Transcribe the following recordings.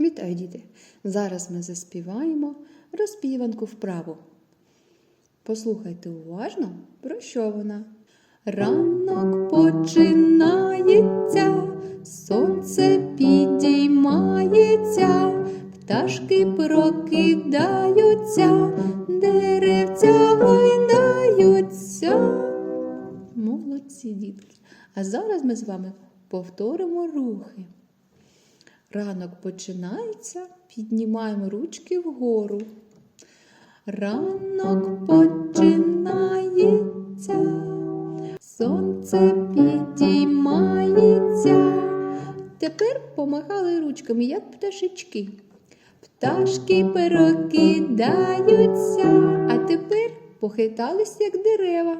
Вітаю, діти! Зараз ми заспіваємо розпіванку вправу. Послухайте уважно, про що вона. Ранок починається, сонце підіймається, пташки прокидаються, деревця гойдаються. Молодці, дітки! А зараз ми з вами повторимо рухи. Ранок починається, піднімаємо ручки вгору. Ранок починається, сонце підіймається. Тепер помахали ручками, як пташечки. Пташки прокидаються, а тепер похитались, як дерева.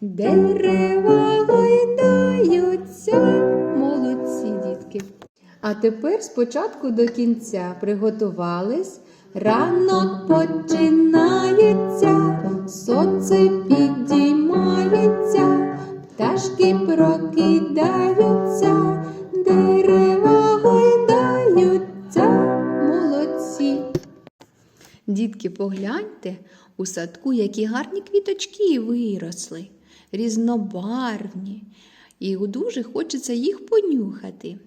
Дерева гойдаються. А тепер спочатку до кінця приготувались. Ранок починається, сонце підіймається, пташки прокидаються, дерева гойдаються. Молодці. Дітки, погляньте, у садку які гарні квіточки виросли, різнобарвні, і дуже хочеться їх понюхати.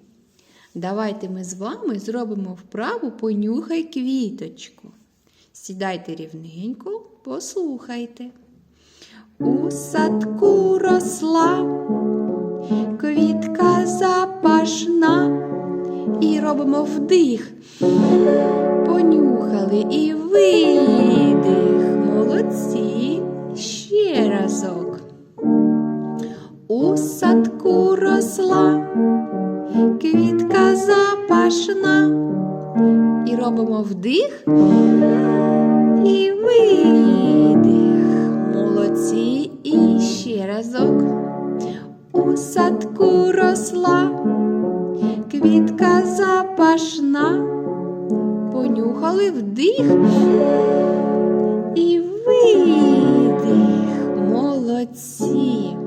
Давайте ми з вами зробимо вправу понюхай квіточку. Сідайте рівненько, послухайте. У садку росла квітка запашна. І робимо вдих. Понюхали і видих. Молодці. Ще разок. У садку росла квітка запашна. І робимо вдих і видих. Молодці. І ще разок. У садку росла квітка запашна. Понюхали вдих і видих. Молодці.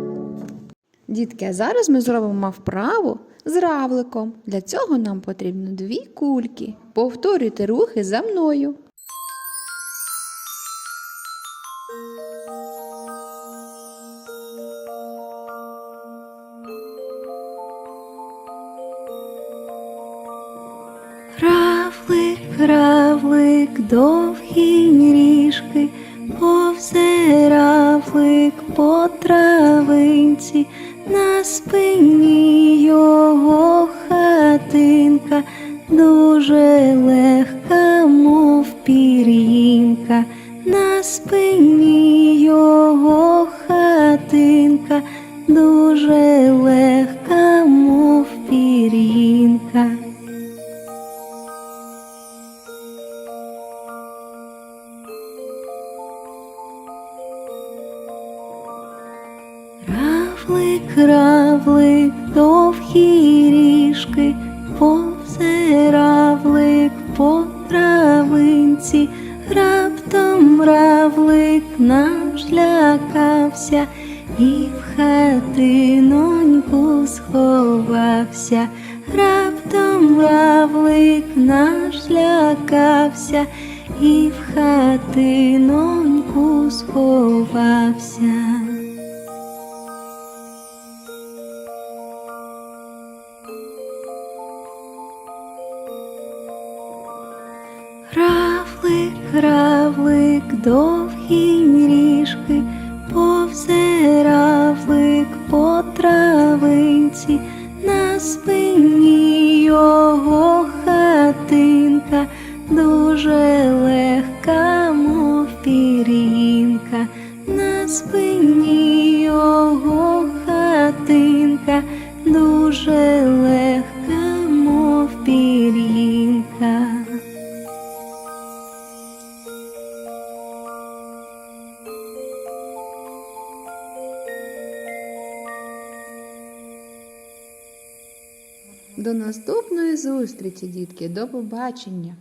Дітки, а зараз ми зробимо вправу з равликом. Для цього нам потрібно дві кульки. Повторюйте рухи за мною. Равлик, равлик, довгі ніжки, хатинка, дуже легка, мов пір'їнка, на спині його хатинка, дуже легка, мов пір'їнка. Равлик, равлик, равлик наш лякався і в хатиноньку сховався, раптом равлик наш лякався і в хатиноньку сховався. Равлик, равлик, довгі ріжки, повзе равлик по травинці, на спині До наступної зустрічі, дітки. До побачення!